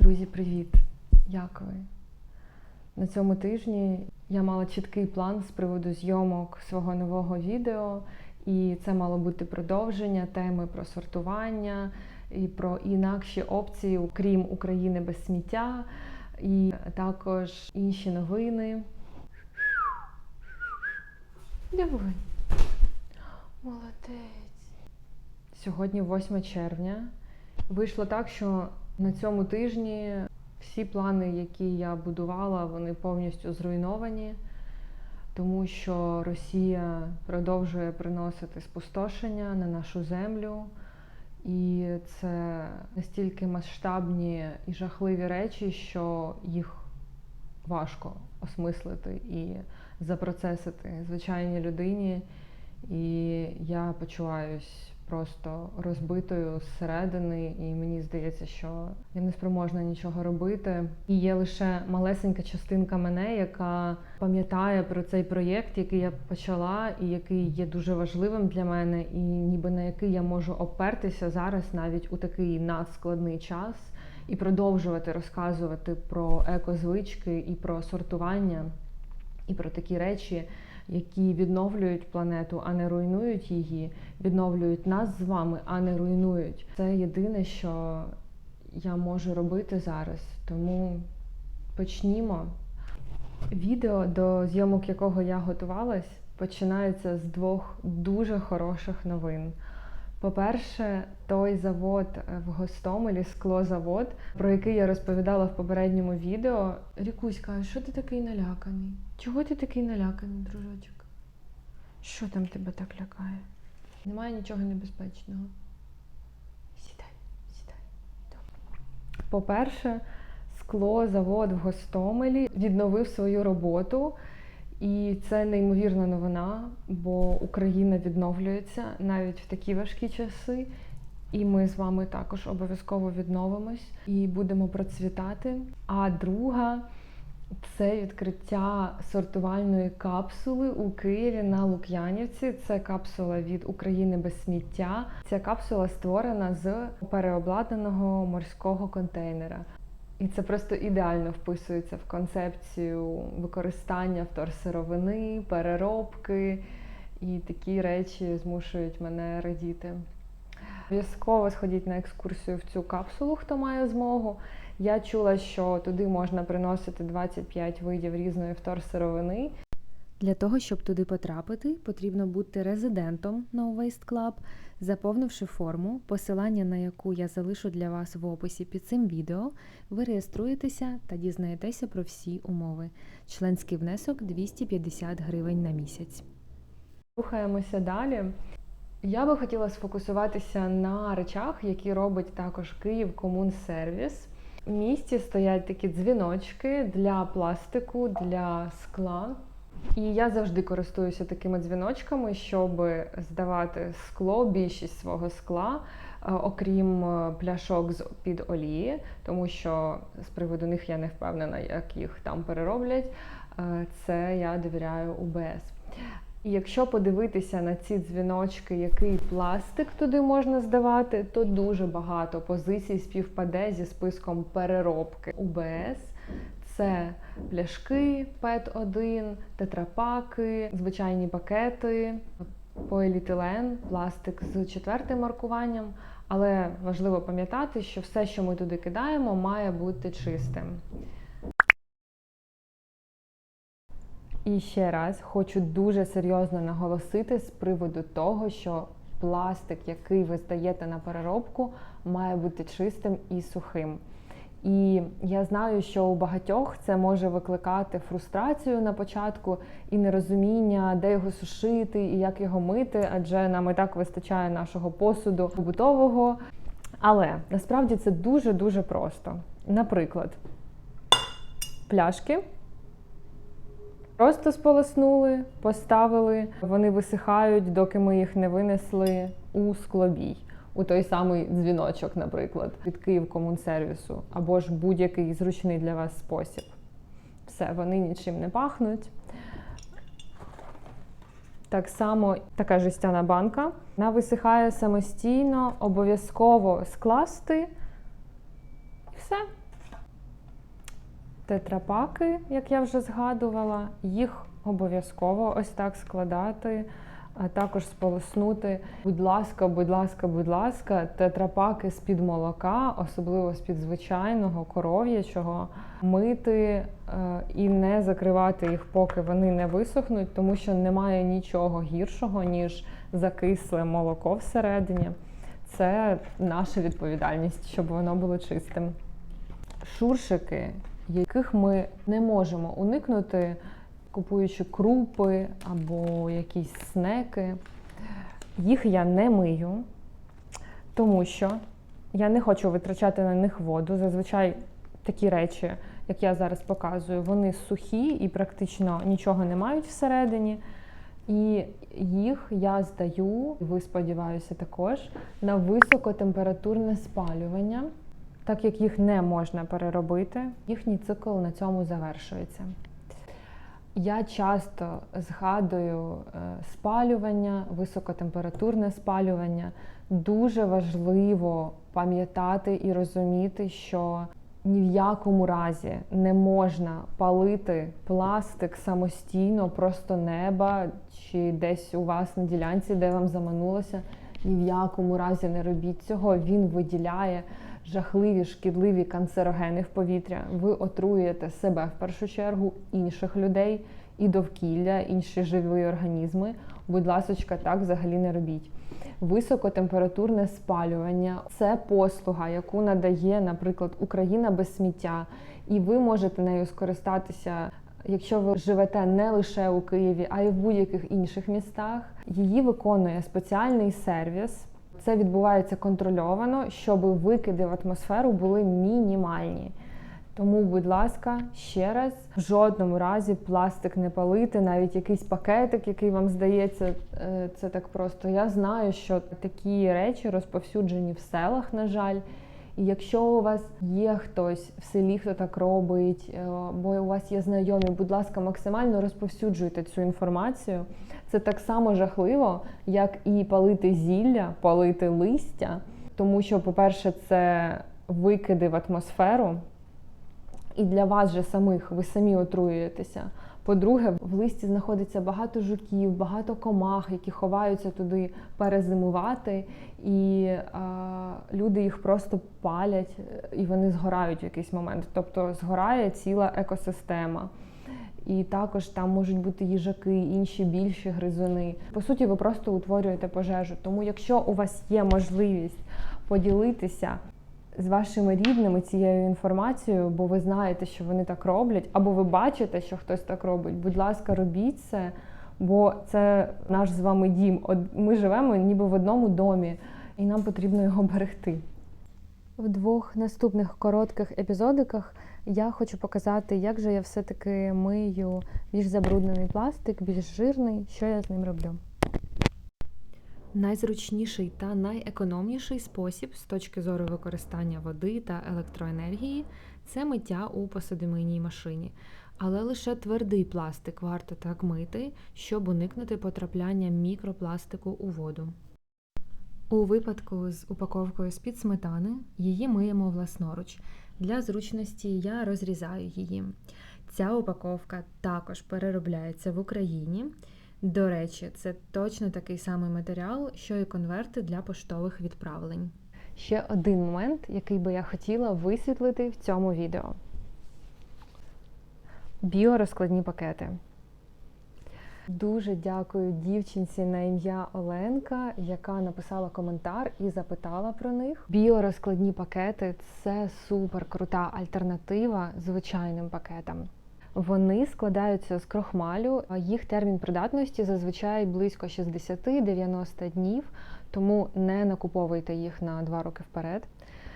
Друзі, привіт! Як ви? На цьому тижні я мала чіткий план з приводу зйомок свого нового відео, і це мало бути продовження теми про сортування і про інакші опції, крім України без сміття, і також інші новини. Диви. Молодець. Сьогодні 8 червня. Вийшло так, що на цьому тижні всі плани, які я будувала, вони повністю зруйновані, тому що Росія продовжує приносити спустошення на нашу землю. І це настільки масштабні і жахливі речі, що їх важко осмислити і запроцесити звичайній людині. І я почуваюсь просто розбитою зсередини, і мені здається, що я не спроможна нічого робити. І є лише малесенька частинка мене, яка пам'ятає про цей проєкт, який я почала, і який є дуже важливим для мене, і ніби на який я можу опертися зараз, навіть у такий надскладний час, і продовжувати розказувати про екозвички і про сортування, і про такі речі які відновлюють планету, а не руйнують її, відновлюють нас з вами, а не руйнують. Це єдине, що я можу робити зараз. Тому почнімо. Відео, до зйомок якого я готувалась, починається з двох дуже хороших новин. По-перше, той завод в Гостомелі, склозавод, про який я розповідала в попередньому відео. Рікуська, що ти такий наляканий? Чого ти такий наляканий, дружочок? Що там тебе так лякає? Немає нічого небезпечного. Сідай, сідай. По-перше, склозавод в Гостомелі відновив свою роботу. І це неймовірна новина, бо Україна відновлюється навіть в такі важкі часи. І ми з вами також обов'язково відновимось і будемо процвітати. А друга це відкриття сортувальної капсули у Києві на Лук'янівці. Це капсула від України без сміття. Ця капсула створена з переобладнаного морського контейнера. І це просто ідеально вписується в концепцію використання вторсировини, переробки, і такі речі змушують мене радіти. Обов'язково сходіть на екскурсію в цю капсулу, хто має змогу. Я чула, що туди можна приносити 25 видів різної вторсировини. Для того, щоб туди потрапити, потрібно бути резидентом No Waste Club, заповнивши форму, посилання на яку я залишу для вас в описі під цим відео, ви реєструєтеся та дізнаєтеся про всі умови. Членський внесок 250 гривень на місяць. Рухаємося далі. Я би хотіла сфокусуватися на речах, які робить також Київ Комунсервіс. В місті стоять такі дзвіночки для пластику, для скла. І я завжди користуюся такими дзвіночками, щоб здавати скло, більшість свого скла, е, окрім е, пляшок з під олії, тому що з приводу них я не впевнена, як їх там перероблять. Е, Це я довіряю УБС. І якщо подивитися на ці дзвіночки, який пластик туди можна здавати, то дуже багато позицій співпаде зі списком переробки УБС. Це пляшки ПЕТ-1, тетрапаки, звичайні пакети, поліетилен, пластик з четвертим маркуванням. Але важливо пам'ятати, що все, що ми туди кидаємо, має бути чистим. І ще раз хочу дуже серйозно наголосити з приводу того, що пластик, який ви здаєте на переробку, має бути чистим і сухим. І я знаю, що у багатьох це може викликати фрустрацію на початку і нерозуміння, де його сушити і як його мити, адже нам і так вистачає нашого посуду побутового. Але насправді це дуже-дуже просто. Наприклад, пляшки. Просто сполоснули, поставили, вони висихають, доки ми їх не винесли у склобій, у той самий дзвіночок, наприклад, від Київкомунсервісу, або ж будь-який зручний для вас спосіб. Все, вони нічим не пахнуть. Так само така жестяна банка. Вона висихає самостійно, обов'язково скласти. І все. Тетрапаки, як я вже згадувала, їх обов'язково ось так складати, а також сполоснути. Будь ласка, будь ласка, будь ласка, тетрапаки з-під молока, особливо з-під звичайного коров'ячого, мити е, і не закривати їх, поки вони не висохнуть, тому що немає нічого гіршого, ніж закисле молоко всередині. Це наша відповідальність, щоб воно було чистим. Шуршики, яких ми не можемо уникнути, купуючи крупи або якісь снеки. Їх я не мию, тому що я не хочу витрачати на них воду. Зазвичай такі речі, як я зараз показую, вони сухі і практично нічого не мають всередині. І їх я здаю, ви сподіваюся, також на високотемпературне спалювання, так як їх не можна переробити, їхній цикл на цьому завершується. Я часто згадую е, спалювання, високотемпературне спалювання. Дуже важливо пам'ятати і розуміти, що ні в якому разі не можна палити пластик самостійно, просто неба чи десь у вас на ділянці, де вам заманулося. Ні в якому разі не робіть цього. Він виділяє жахливі шкідливі канцерогени в повітря. Ви отруєте себе в першу чергу, інших людей і довкілля, інші живі організми. Будь ласочка, так взагалі не робіть. Високотемпературне спалювання це послуга, яку надає, наприклад, Україна без сміття, і ви можете нею скористатися. Якщо ви живете не лише у Києві, а й в будь-яких інших містах, її виконує спеціальний сервіс. Це відбувається контрольовано, щоб викиди в атмосферу були мінімальні. Тому, будь ласка, ще раз, в жодному разі пластик не палити, навіть якийсь пакетик, який вам здається, е, це так просто. Я знаю, що такі речі розповсюджені в селах, на жаль. І якщо у вас є хтось в селі, хто так робить, е, бо у вас є знайомі, будь ласка, максимально розповсюджуйте цю інформацію. Це так само жахливо, як і палити зілля, палити листя, тому що, по-перше, це викиди в атмосферу, і для вас же самих ви самі отруюєтеся. По-друге, в листі знаходиться багато жуків, багато комах, які ховаються туди перезимувати, і а, люди їх просто палять і вони згорають в якийсь момент. Тобто згорає ціла екосистема. І також там можуть бути їжаки, інші більші гризуни. По суті, ви просто утворюєте пожежу. Тому, якщо у вас є можливість поділитися з вашими рідними цією інформацією, бо ви знаєте, що вони так роблять, або ви бачите, що хтось так робить, будь ласка, робіть це, бо це наш з вами дім. Ми живемо ніби в одному домі, і нам потрібно його берегти. В двох наступних коротких епізодиках я хочу показати, як же я все-таки мию більш забруднений пластик, більш жирний, що я з ним роблю. Найзручніший та найекономніший спосіб з точки зору використання води та електроенергії це миття у посудомийній машині. Але лише твердий пластик варто так мити, щоб уникнути потрапляння мікропластику у воду. У випадку з упаковкою з-під сметани її миємо власноруч. Для зручності я розрізаю її. Ця упаковка також переробляється в Україні. До речі, це точно такий самий матеріал, що і конверти для поштових відправлень. Ще один момент, який би я хотіла висвітлити в цьому відео: біорозкладні пакети. Дуже дякую дівчинці на ім'я Оленка, яка написала коментар і запитала про них. Біорозкладні пакети це супер крута альтернатива звичайним пакетам. Вони складаються з крохмалю, їх термін придатності зазвичай близько 60-90 днів, тому не накуповуйте їх на 2 роки вперед.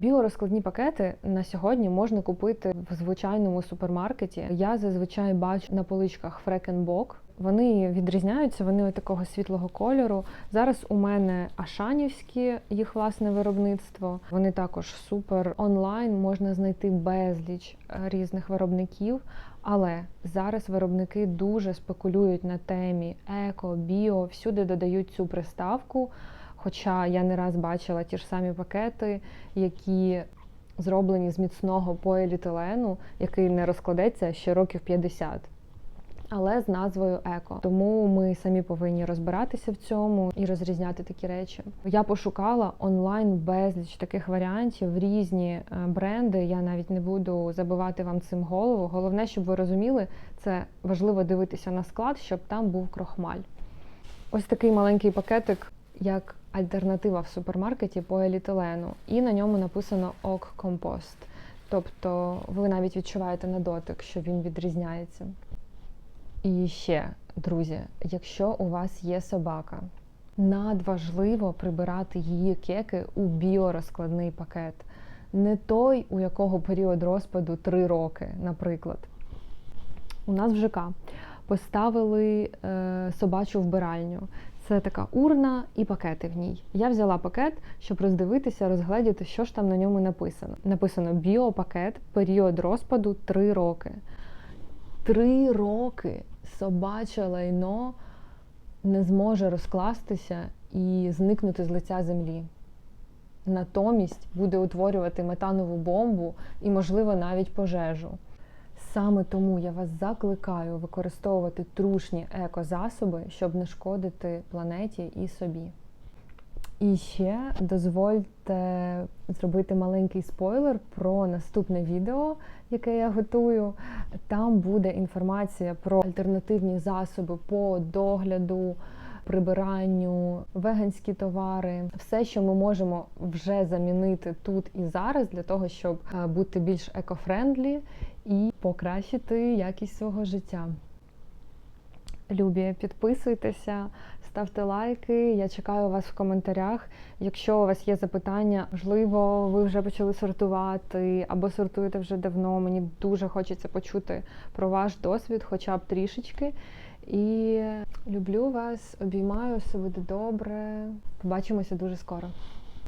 Біорозкладні пакети на сьогодні можна купити в звичайному супермаркеті. Я зазвичай бачу на поличках Фрекенбок. Вони відрізняються, вони такого світлого кольору. Зараз у мене Ашанівські їх власне виробництво. Вони також супер онлайн, можна знайти безліч різних виробників. Але зараз виробники дуже спекулюють на темі еко, біо, всюди додають цю приставку. Хоча я не раз бачила ті ж самі пакети, які зроблені з міцного поліетилену, який не розкладеться ще років 50. Але з назвою еко. Тому ми самі повинні розбиратися в цьому і розрізняти такі речі. Я пошукала онлайн безліч таких варіантів, різні е, бренди. Я навіть не буду забивати вам цим голову. Головне, щоб ви розуміли, це важливо дивитися на склад, щоб там був крохмаль. Ось такий маленький пакетик, як альтернатива в супермаркеті поліетилену, і на ньому написано ок компост. Тобто ви навіть відчуваєте на дотик, що він відрізняється. І ще, друзі, якщо у вас є собака, надважливо прибирати її кеки у біорозкладний пакет. Не той, у якого період розпаду 3 роки, наприклад. У нас в ЖК поставили е, собачу вбиральню. Це така урна і пакети в ній. Я взяла пакет, щоб роздивитися, розгледіти, що ж там на ньому написано. Написано біопакет, період розпаду 3 роки. Три роки собаче лайно не зможе розкластися і зникнути з лиця землі. Натомість буде утворювати метанову бомбу і, можливо, навіть пожежу. Саме тому я вас закликаю використовувати трушні екозасоби, щоб не шкодити планеті і собі. І ще дозвольте зробити маленький спойлер про наступне відео, яке я готую. Там буде інформація про альтернативні засоби по догляду, прибиранню, веганські товари, все, що ми можемо вже замінити тут і зараз, для того, щоб е, бути більш екофрендлі і покращити якість свого життя. Любі, підписуйтеся, ставте лайки. Я чекаю вас в коментарях. Якщо у вас є запитання, можливо, ви вже почали сортувати або сортуєте вже давно. Мені дуже хочеться почути про ваш досвід, хоча б трішечки. І люблю вас, обіймаю, все буде добре. Побачимося дуже скоро.